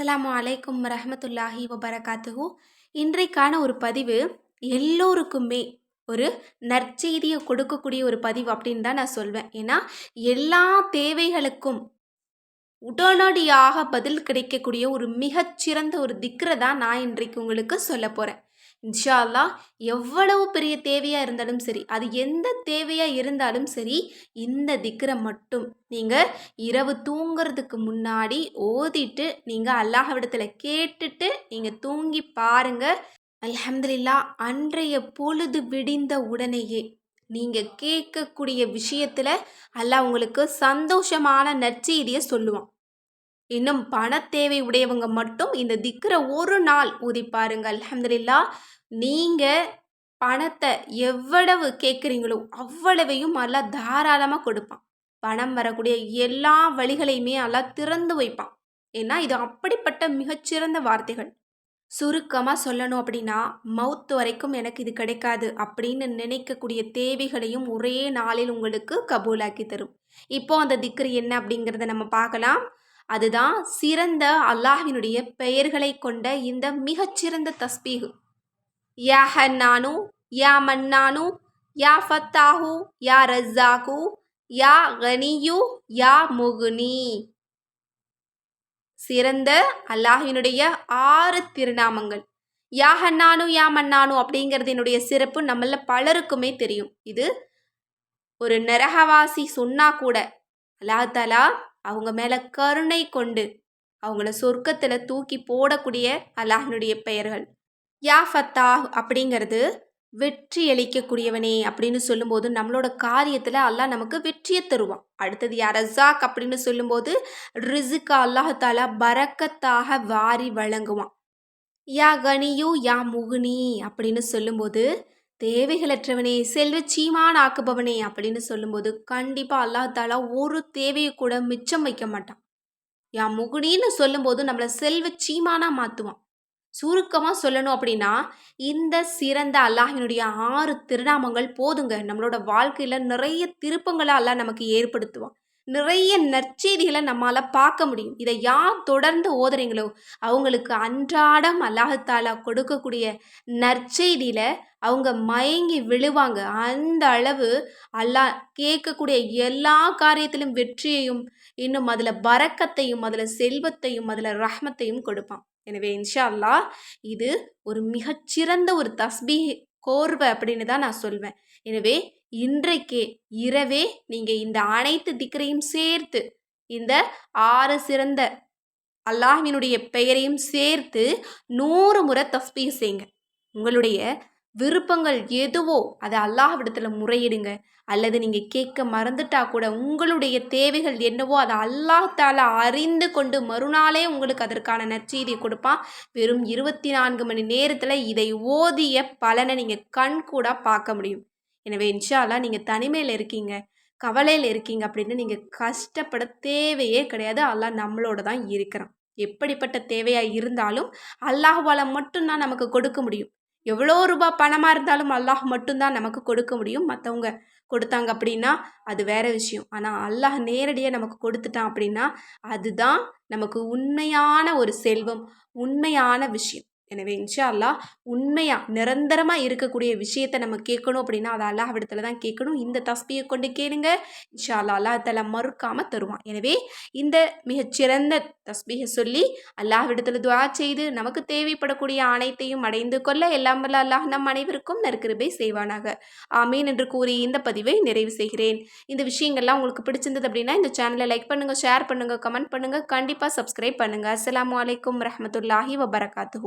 அஸ்லாம் அலைக்கும் ரஹமத்துல்லாஹி வபரகாத்துஹூ. இன்றைக்கான ஒரு பதிவு எல்லோருக்குமே ஒரு நற்செய்தியை கொடுக்கக்கூடிய ஒரு பதிவு அப்படின்னு தான் நான் சொல்வேன். ஏன்னா எல்லா தேவைகளுக்கும் உடனடியாக பதில் கிடைக்கக்கூடிய ஒரு மிகச்சிறந்த ஒரு திக்ரை தான் நான் இன்றைக்கு உங்களுக்கு சொல்ல போகிறேன் இன்ஷா எவ்வளவு பெரிய தேவையாக இருந்தாலும் சரி அது எந்த தேவையாக இருந்தாலும் சரி இந்த திக்ரை மட்டும். நீங்கள் இரவு தூங்குறதுக்கு முன்னாடி ஓதிட்டு நீங்கள் அல்லாஹவிடத்தில் கேட்டுட்டு நீங்கள் தூங்கி பாருங்கள் அலமதுல்லா அன்றைய பொழுது விடிந்த உடனேயே நீங்கள் கேட்கக்கூடிய விஷயத்தில் அல்லாஹ் உங்களுக்கு சந்தோஷமான நற்செய்தியை சொல்லுவான். இன்னும் பண தேவை உடையவங்க மட்டும் இந்த திக்கிற ஒரு நாள் ஊதி பாருங்கள். அல்ஹம்துலில்லா நீங்கள் பணத்தை எவ்வளவு கேட்குறீங்களோ அவ்வளவையும் நல்லா தாராளமாக கொடுப்பான். பணம் வரக்கூடிய எல்லா வழிகளையுமே நல்லா திறந்து வைப்பான். ஏன்னா இது அப்படிப்பட்ட மிகச்சிறந்த வார்த்தைகள். சுருக்கமாக சொல்லணும் அப்படின்னா மவுத் வரைக்கும் எனக்கு இது கிடைக்காது அப்படின்னு நினைக்கக்கூடிய தேவைகளையும் ஒரே நாளில் உங்களுக்கு கபூலாக்கி தரும். இப்போ அந்த திக்ரு என்ன அப்படிங்கிறத நம்ம பார்க்கலாம். அதுதான் சிறந்த அல்லாஹினுடைய பெயர்களை கொண்ட இந்த மிகச்சிறந்த தஸ்பீகு யா ஹன்னானு யா மன்னானு யா ஃபத்தாஹு யா ரஸ்ஸாகு யா கனியு யா முகுனி. சிறந்த அல்லாஹினுடைய ஆறு திருநாமங்கள். யா ஹன்னானு யா மன்னானு அப்படிங்கிறதினுடைய சிறப்பு நம்மள பலருக்குமே தெரியும். இது ஒரு நரகவாசி சொன்னா கூட. அல்லாஹாலா அவங்க மேலே கருணை கொண்டு அவங்கள சொர்க்கத்தில் தூக்கி போடக்கூடிய அல்லாஹினுடைய பெயர்கள். யா ஃபத்தா அப்படிங்கிறது வெற்றி அளிக்கக்கூடியவனே அப்படின்னு சொல்லும்போது நம்மளோட காரியத்தில் அல்லாஹ் நமக்கு வெற்றியை தருவான். அடுத்தது யா ரஸாக் அப்படின்னு சொல்லும்போது ரிசுக்கு அல்லாஹாலா பரக்கத்தாக வாரி வழங்குவான். யா கனியு யா முகுனி அப்படின்னு சொல்லும்போது தேவைகளற்றவனே செல்வ சீமான் ஆக்குபவனே அப்படின்னு சொல்லும்போது கண்டிப்பாக அல்லாஹாலா ஒரு தேவையை கூட மிச்சம் வைக்க மாட்டான். யா முகுனின்னு சொல்லும்போது நம்மளை செல்வ சீமானாக மாற்றுவான் சுருக்கமாக சொல்லணும் அப்படின்னா இந்த சிறந்த அல்லாஹினுடைய ஆறு திருநாமங்கள் போதுங்க. நம்மளோட வாழ்க்கையில் நிறைய திருப்பங்களை அல்லாஹ் நமக்கு ஏற்படுத்துவான். நிறைய நற்செய்திகளை நம்மளால் பார்க்க முடியும். இதை யார் தொடர்ந்து ஓதுறீங்களோ அவங்களுக்கு அன்றாடம் அல்லாஹாலா கொடுக்கக்கூடிய நற்செய்தியில் அவங்க மயங்கி விழுவாங்க. அந்த அளவு அல்லாஹ் கேட்கக்கூடிய எல்லா காரியத்திலும் வெற்றியையும் இன்னும் அதில் பறக்கத்தையும் அதில் செல்வத்தையும் அதில் ரஹ்மத்தையும் கொடுப்பான். எனவே இன்ஷா அல்லாஹ் இது ஒரு மிகச்சிறந்த ஒரு தஸ்பீ கோர்வை அப்படின்னு தான் நான் சொல்வேன். எனவே இன்றைக்கே இரவே நீங்கள் இந்த அனைத்து திக்கரையும் சேர்த்து இந்த ஆறு சிறந்த அல்லாஹினுடைய பெயரையும் சேர்த்து நூறு முறை தஸ்பீ செய்யுங்க உங்களுடைய விருப்பங்கள் எதுவோ அதை அல்லாஹ்விடத்தில் முறையிடுங்க. அல்லது நீங்கள் கேட்க மறந்துட்டா கூட உங்களுடைய தேவைகள் என்னவோ அதை அல்லாஹால அறிந்து கொண்டு மறுநாளே உங்களுக்கு அதற்கான நற்செய்தியை கொடுப்பான். வெறும் இருபத்தி நான்கு மணி நேரத்தில் இதை ஓதிய பலனை நீங்கள் கண் கூட பார்க்க முடியும். எனவே இன்ஷால்லா நீங்கள் தனிமையில் இருக்கீங்க கவலையில் இருக்கீங்க அப்படின்னு நீங்கள் கஷ்டப்பட தேவையே கிடையாது. அல்லாஹ் நம்மளோட தான் இருக்கிறான். எப்படிப்பட்ட தேவையாக இருந்தாலும் அல்லாஹுவால் மட்டும்தான் நமக்கு கொடுக்க முடியும். எவ்வளோ ரூபாய் பணமாக இருந்தாலும் அல்லாஹ் மட்டும்தான் நமக்கு கொடுக்க முடியும். மற்றவங்க கொடுத்தாங்க அப்படின்னா அது வேற விஷயம். ஆனால் அல்லாஹ் நேரடியாக நமக்கு கொடுத்துட்டான் அப்படின்னா அதுதான் நமக்கு உண்மையான ஒரு செல்வம் உண்மையான விஷயம். எனவே இன்ஷா அல்லாஹ் உண்மையாக நிரந்தரமாக இருக்கக்கூடிய விஷயத்தை நம்ம கேட்கணும் அப்படின்னா அதை அல்லாஹ் விடத்தில் தான் கேட்கணும். இந்த தஸ்பியை கொண்டு கேளுங்க. இன்ஷா அல்லா அல்லாஹ் மறுக்காமல் தருவான். எனவே இந்த மிகச்சிறந்த தஸ்பியை சொல்லி அல்லாஹ் விடத்தில் துவா செய்து நமக்கு தேவைப்படக்கூடிய அனைத்தையும் அடைந்து கொள்ள எல்லாம் வல்ல அல்லாஹ் நம் அனைவருக்கும் நற்கிருபை செய்வானாக. ஆமீன் என்று கூறி இந்த பதிவை நிறைவு செய்கிறேன். இந்த விஷயங்கள்லாம் உங்களுக்கு பிடிச்சிருந்தது அப்படின்னா இந்த சேனலை லைக் பண்ணுங்கள் ஷேர் பண்ணுங்கள் கமெண்ட் பண்ணுங்கள் கண்டிப்பாக சப்ஸ்கிரைப் பண்ணுங்கள் அஸ்லாம் வலைக்கம் ரஹமத்துல்லாஹி வபரகாத்து